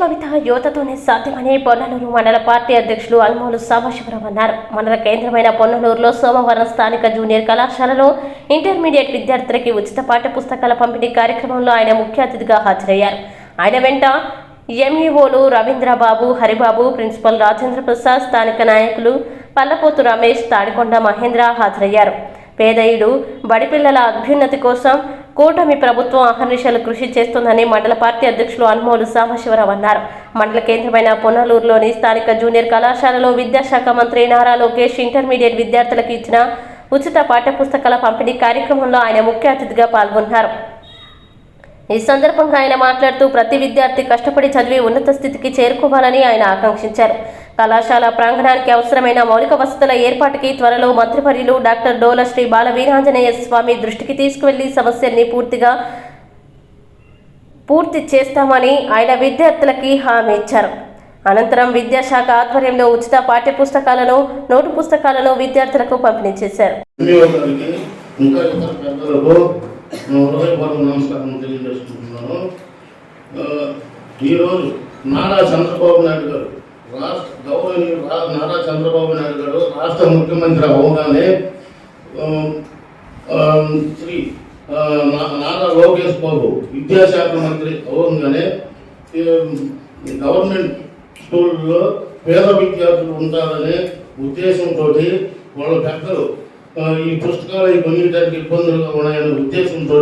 యువతతోనే సాధ్యమని పొన్నలూరు మండల పార్టీ అధ్యక్షులు అల్మోలు సాంబశివరావు అన్నారు. మండల కేంద్రమైన పొన్నలూరులో సోమవారం స్థానిక జూనియర్ కళాశాలలో ఇంటర్మీడియట్ విద్యార్థులకి ఉచిత పాఠ్య పుస్తకాల పంపిణీ కార్యక్రమంలో ఆయన ముఖ్య అతిథిగా హాజరయ్యారు. ఆయన వెంట ఎంఈఓలు రవీంద్రబాబు హరిబాబు ప్రిన్సిపల్ రాజేంద్ర ప్రసాద్ స్థానిక నాయకులు పల్లపోతు రమేష్ తాడికొండ మహేంద్ర హాజరయ్యారు. పేదయుడు బడిపిల్లల అభ్యున్నతి కోసం కూటమి ప్రభుత్వం అహర్నిశలు కృషి చేస్తుందని మండల పార్టీ అధ్యక్షులు అన్మోలు సాంబశివరావు అన్నారు. మండల కేంద్రమైన పొన్నలూరులోని స్థానిక జూనియర్ కళాశాలలో విద్యాశాఖ మంత్రి నారా లోకేష్ ఇంటర్మీడియట్ విద్యార్థులకు ఇచ్చిన ఉచిత పాఠ్యపుస్తకాల పంపిణీ కార్యక్రమంలో ఆయన ముఖ్య అతిథిగా పాల్గొన్నారు. ఈ సందర్భంగా ఆయన మాట్లాడుతూ ప్రతి విద్యార్థి కష్టపడి చదివి ఉన్నత స్థితికి చేరుకోవాలని ఆయన ఆకాంక్షించారు. కళాశాల ప్రాంగణానికి అవసరమైన మౌలిక వసతుల ఏర్పాటుకి త్వరలో మంత్రివర్యులు డాక్టర్ డోల శ్రీ బాల వీరాంజనేయ స్వామి దృష్టికి తీసుకువెళ్ళి సమస్యల్ని పూర్తిగా పూర్తి చేస్తామని ఆయన విద్యార్థులకి హామీ ఇచ్చారు. అనంతరం విద్యాశాఖ ఆధ్వర్యంలో ఉచిత పాఠ్య పుస్తకాలను నోటు పుస్తకాలను విద్యార్థులకు పంపిణీ చేశారు. ఈరోజు నారా చంద్రబాబు నాయుడు గారు రాష్ట్ర గౌరవనీయులు నారా చంద్రబాబు నాయుడు గారు రాష్ట్ర ముఖ్యమంత్రి అవగానే శ్రీ నా- నారా లోకేష్ బాబు విద్యాశాఖ మంత్రి అవగానే గవర్నమెంట్ స్కూల్లో పేద విద్యార్థులు ఉంటారనే ఉద్దేశంతో వాళ్ళ పెద్దలు ఈ పుస్తకాలు కొనియడానికి ఇబ్బందులుగా ఉన్నాయనే ఉద్దేశంతో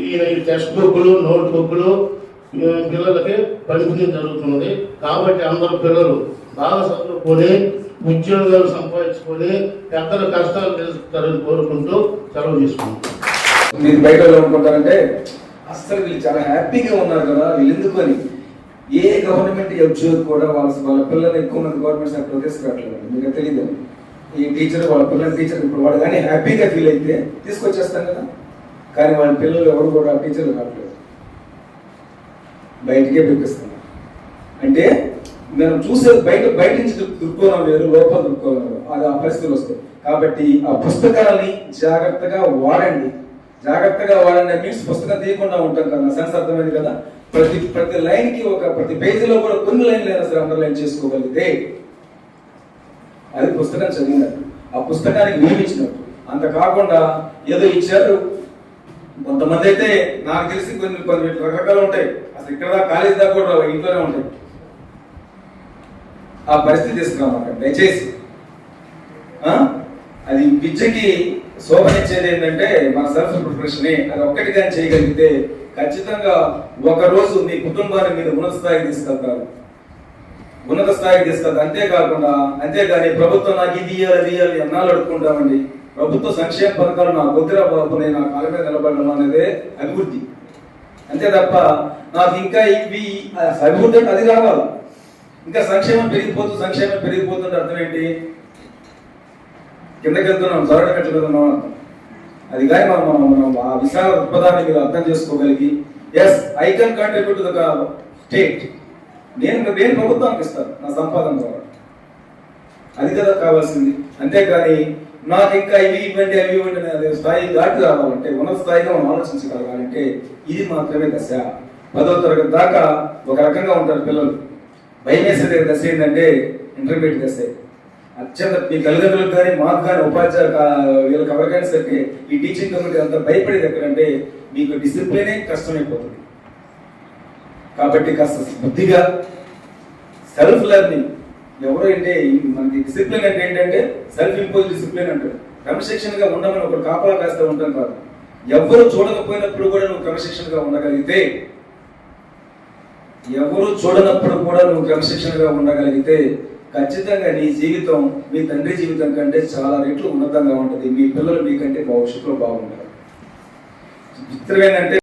ఈయన ఈ టెక్స్ట్ బుక్లు నోట్ బుక్లు పిల్లలకి పంపిణీ జరుగుతున్నది. కాబట్టి అందరు పిల్లలు బాగా చదువుకొని ఉద్యోగాలు సంపాదించుకొని పెద్దల కష్టాలు తెలుస్తారని కోరుకుంటూ సెలవు తీసుకుంటాం మీరు బయట అనుకుంటారంటే అస్సలు వీళ్ళు చాలా హ్యాపీగా ఉన్నారు కదా వీళ్ళు ఎందుకని? ఏ గవర్నమెంట్ ఉద్యోగి కూడా వాళ్ళ వాళ్ళ పిల్లలు ఎక్కువ మంది గవర్నమెంట్ సెక్టర్ తీసుకురావట్లేదు మీకు తెలియదు ఈ టీచర్ వాళ్ళ పిల్లల టీచర్ ఇప్పుడు వాడు కానీ హ్యాపీగా ఫీల్ అయితే తీసుకొచ్చేస్తాం కదా. కానీ వాళ్ళ పిల్లలు ఎవరు కూడా టీచర్లు కావట్లేదు. బయటికే పిలిపిస్తున్నారు అంటే మనం చూసేది బయట బయట నుంచి దృక్కోణం వేరు లోపల దృక్కోణం అది ఆ పరిస్థితులు వస్తాయి. కాబట్టి ఆ పుస్తకాలని జాగ్రత్తగా వాడండి. జాగ్రత్తగా వాడండి మీన్స్ పుస్తకం తీయకుండా ఉంటాం కదా. సెన్స్ అర్థమైంది కదా? ప్రతి ప్రతి లైన్కి ఒక ప్రతి పేజీలో కూడా కొన్ని లైన్లు అయినా సరే అండర్లైన్ చేసుకోగలిగితే అది పుస్తకం చదివినట్టు. ఆ పుస్తకానికి నియమించినట్టు. అంత కాకుండా ఏదో ఇచ్చారు కొంతమంది అయితే నాకు తెలిసి కొన్ని కొన్ని రకరకాలు ఉంటాయి. అసలు ఇక్కడ కాలేజ్ దాకా కూడా ఇంట్లోనే ఉంటాయి. ఆ పరిస్థితి తీసుకురామాట దయచేసి. ఆ? అది విద్యకి శోభనిచ్చేది ఏంటంటే మన సెల్ఫ్ ప్రిపరేషన్ అది ఒక్కటి కానీ చేయగలిగితే ఖచ్చితంగా ఒకరోజు మీ కుటుంబాన్ని మీరు ఉన్నత స్థాయికి తీసుకెళ్తారు. ఉన్నత స్థాయికి తీసుకెళ్తారు. అంతేకాకుండా అంతేగాని ప్రభుత్వం నాకు ఇది ఇయ్యాలి అది ఇయ్యాలి అన్నాలు అడుక్కుంటామండి. ప్రభుత్వ సంక్షేమ పథకాలు నా కొద్దిరా బాబు నేను నా కాళ్ళ మీద నిలబడడం అనేది అభివృద్ధి. అంతే తప్ప నాకు ఇంకా ఇవి అభివృద్ధి అంటే అది కావాలి. ఇంకా సంక్షేమం పెరిగిపోతూ సంక్షేమం పెరిగిపోతుంటే అర్థం ఏంటి? కిందకి వెళ్తున్నాం చదవడం ఎట్లా అర్థం అది కానీ మనం మనం మనం ఆ విశాల దృక్పథాన్ని మీరు అర్థం చేసుకోగలిగి yes I can contribute the state నేను నేను ప్రభుత్వానికి ఇస్తాను నా సంపాదన ద్వారా. అది కదా కావాల్సింది. అంతేకాని నాకు ఇంకా ఇవి ఇవ్వండి అవి ఇవ్వండి అనే స్థాయి దాటి రావాలంటే ఉన్న స్థాయిగా మనం ఆలోచించగలగాలంటే ఇది మాత్రమే దశ. పదో తరగతి దాకా ఒక రకంగా ఉంటారు పిల్లలు. భయం వేసే దశ ఏంటంటే ఇంటర్మీడియట్ దశ. అత్యంత మీ తల్లిదండ్రులకు కానీ మాకు కానీ ఉపాధ్యాయులు కా- వీళ్ళకి ఎవరికైనా సరే ఈ టీచింగ్ కమ్యూనిటీ అంతా భయపడేది ఎక్కడంటే మీకు డిసిప్లినే కష్టమైపోతుంది. కాబట్టి కాస్త బుద్ధిగా సెల్ఫ్ లెర్నింగ్ ఎవరు అంటే మనకి డిసిప్లిన్ అంటే ఏంటంటే సెల్ఫ్ ఇంపోజ్ డిసిప్లిన్ అంటారు. క్రమశిక్షణగా ఉండమని ఒకరు కాపలా కాస్తూ ఉంటాం కాదు ఎవరు చూడకపోయినప్పుడు కూడా నువ్వు క్రమశిక్షణగా ఉండగలిగితే ఎవరు చూడనప్పుడు కూడా నువ్వు క్రమశిక్షణగా ఉండగలిగితే ఖచ్చితంగా నీ జీవితం మీ తండ్రి జీవితం కంటే చాలా రెట్లు ఉన్నతంగా ఉంటుంది. మీ పిల్లలు మీకంటే భవిష్యత్తులో బాగుంటారు. చిత్రం ఏంటంటే